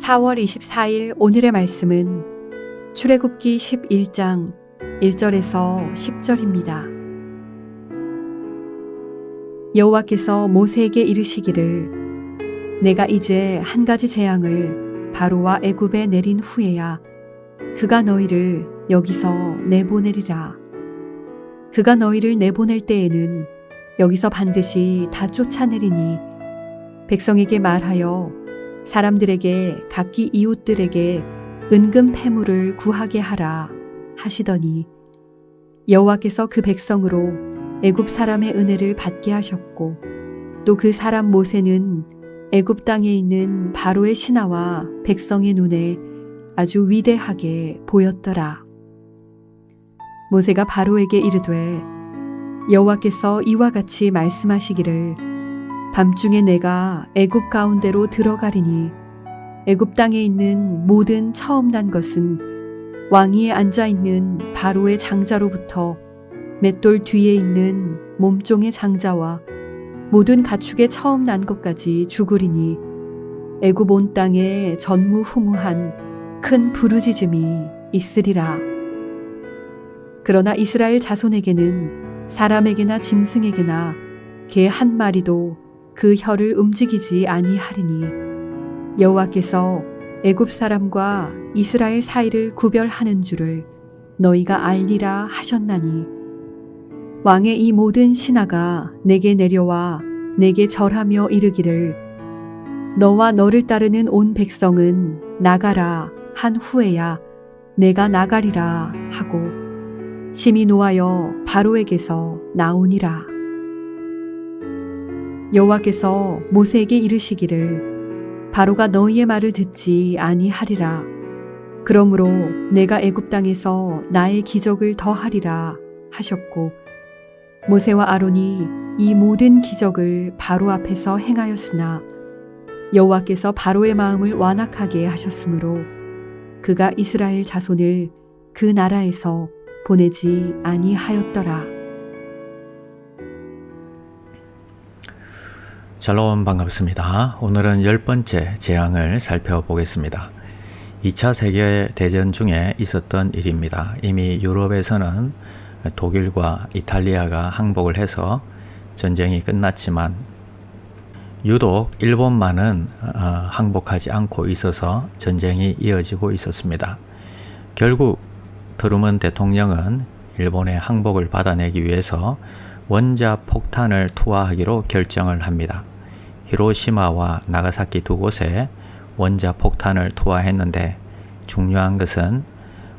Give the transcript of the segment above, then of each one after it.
4월 24일 오늘의 말씀은 출애굽기 11장 1절에서 10절입니다. 여호와께서 모세에게 이르시기를 내가 이제 한 가지 재앙을 바로와 애굽에 내린 후에야 그가 너희를 여기서 내보내리라. 그가 너희를 내보낼 때에는 여기서 반드시 다 쫓아내리니 백성에게 말하여 사람들에게 각기 이웃들에게 은금 패물을 구하게 하라 하시더니 여호와께서 그 백성으로 애굽 사람의 은혜를 받게 하셨고 또 그 사람 모세는 애굽 땅에 있는 바로의 신하와 백성의 눈에 아주 위대하게 보였더라. 모세가 바로에게 이르되 여호와께서 이와 같이 말씀하시기를 밤중에 내가 애굽 가운데로 들어가리니 애굽 땅에 있는 모든 처음 난 것은 왕위에 앉아 있는 바로의 장자로부터 맷돌 뒤에 있는 몸종의 장자와 모든 가축의 처음 난 것까지 죽으리니 애굽 온 땅에 전무후무한 큰 부르짖음이 있으리라. 그러나 이스라엘 자손에게는 사람에게나 짐승에게나 개 한 마리도 그 혀를 움직이지 아니하리니 여호와께서 애굽 사람과 이스라엘 사이를 구별하는 줄을 너희가 알리라 하셨나니 왕의 이 모든 신하가 내게 내려와 내게 절하며 이르기를 너와 너를 따르는 온 백성은 나가라 한 후에야 내가 나가리라 하고 심히 노하여 바로에게서 나오니라. 여호와께서 모세에게 이르시기를 바로가 너희의 말을 듣지 아니하리라. 그러므로 내가 애굽 땅에서 나의 기적을 더하리라 하셨고 모세와 아론이 이 모든 기적을 바로 앞에서 행하였으나 여호와께서 바로의 마음을 완악하게 하셨으므로 그가 이스라엘 자손을 그 나라에서 보내지 아니하였더라. 샬롬 반갑습니다. 오늘은 열 번째 재앙을 살펴보겠습니다. 2차 세계대전 중에 있었던 일입니다. 이미 유럽에서는 독일과 이탈리아가 항복을 해서 전쟁이 끝났지만 유독 일본만은 어, 항복하지 않고 있어서 전쟁이 이어지고 있었습니다. 결국 트루먼 대통령은 일본의 항복을 받아내기 위해서 원자 폭탄을 투하하기로 결정을 합니다. 히로시마와 나가사키 두 곳에 원자 폭탄을 투하했는데 중요한 것은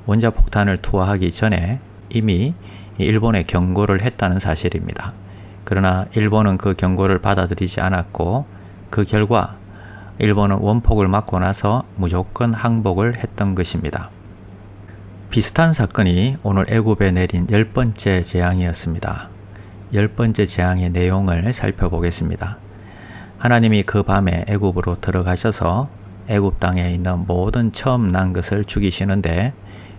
원자 폭탄을 투하하기 전에 이미 일본에 경고를 했다는 사실입니다. 그러나 일본은 그 경고를 받아들이지 않았고 그 결과 일본은 원폭을 맞고 나서 무조건 항복을 했던 것입니다. 비슷한 사건이 오늘 애굽에 내린 열 번째 재앙이었습니다. 열 번째 재앙의 내용을 살펴보겠습니다. 하나님이 그 밤에 애굽으로 들어가셔서 애굽 땅에 있는 모든 처음 난 것을 죽이시는데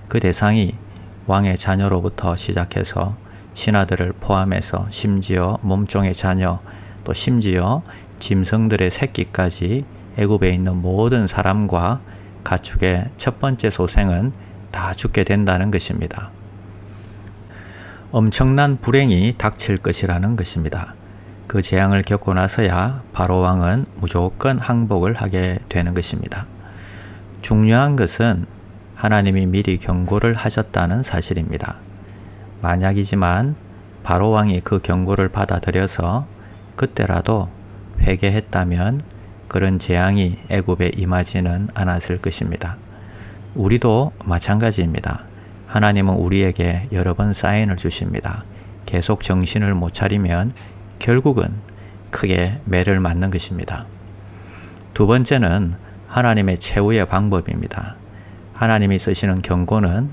그 대상이 왕의 자녀로부터 시작해서 신하들을 포함해서 심지어 몸종의 자녀 또 심지어 짐승들의 새끼까지 애굽에 있는 모든 사람과 가축의 첫 번째 소생은 다 죽게 된다는 것입니다. 엄청난 불행이 닥칠 것이라는 것입니다. 그 재앙을 겪고 나서야 바로 왕은 무조건 항복을 하게 되는 것입니다. 중요한 것은 하나님이 미리 경고를 하셨다는 사실입니다. 만약이지만 바로 왕이 그 경고를 받아들여서 그때라도 회개했다면 그런 재앙이 애굽에 임하지는 않았을 것입니다. 우리도 마찬가지입니다. 하나님은 우리에게 여러 번 사인을 주십니다. 계속 정신을 못 차리면 결국은 크게 매를 맞는 것입니다. 두 번째는 하나님의 최후의 방법입니다. 하나님이 쓰시는 경고는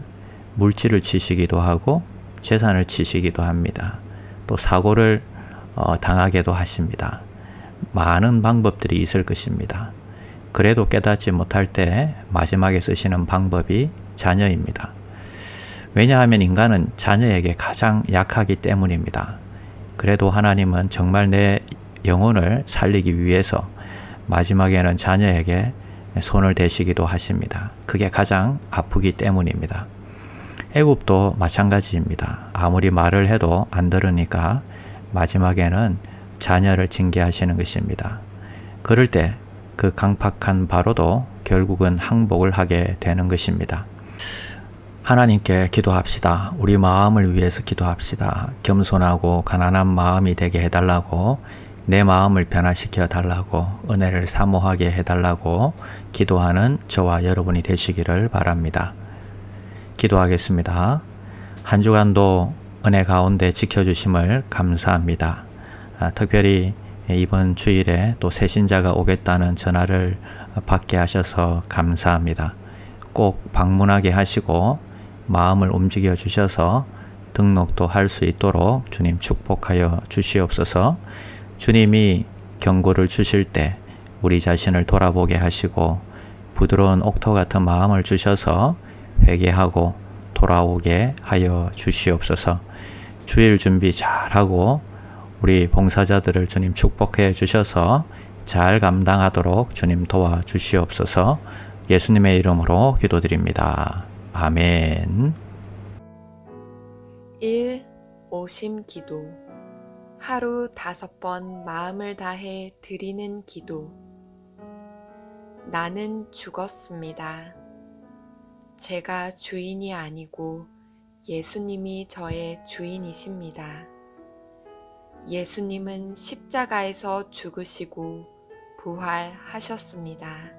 물질을 치시기도 하고 재산을 치시기도 합니다. 또 사고를 어, 당하게도 하십니다. 많은 방법들이 있을 것입니다. 그래도 깨닫지 못할 때 마지막에 쓰시는 방법이 자녀입니다. 왜냐하면 인간은 자녀에게 가장 약하기 때문입니다. 그래도 하나님은 정말 내 영혼을 살리기 위해서 마지막에는 자녀에게 손을 대시기도 하십니다. 그게 가장 아프기 때문입니다. 애굽도 마찬가지입니다. 아무리 말을 해도 안 들으니까 마지막에는 자녀를 징계하시는 것입니다. 그럴 때 그 강팍한 바로도 결국은 항복을 하게 되는 것입니다. 하나님께 기도합시다. 우리 마음을 위해서 기도합시다. 겸손하고 가난한 마음이 되게 해달라고 내 마음을 변화시켜 달라고 은혜를 사모하게 해달라고 기도하는 저와 여러분이 되시기를 바랍니다. 기도하겠습니다. 한 주간도 은혜 가운데 지켜주심을 감사합니다. 아, 특별히 이번 주일에 또 새신자가 오겠다는 전화를 받게 하셔서 감사합니다. 꼭 방문하게 하시고 마음을 움직여 주셔서 등록도 할 수 있도록 주님 축복하여 주시옵소서. 주님이 경고를 주실 때 우리 자신을 돌아보게 하시고 부드러운 옥토 같은 마음을 주셔서 회개하고 돌아오게 하여 주시옵소서. 주일 준비 잘하고 우리 봉사자들을 주님 축복해 주셔서 잘 감당하도록 주님 도와 주시옵소서. 예수님의 이름으로 기도드립니다. 아멘. 1. 오심 기도 하루 다섯 번 마음을 다해 드리는 기도 나는 죽었습니다. 제가 주인이 아니고 예수님이 저의 주인이십니다. 예수님은 십자가에서 죽으시고 부활하셨습니다.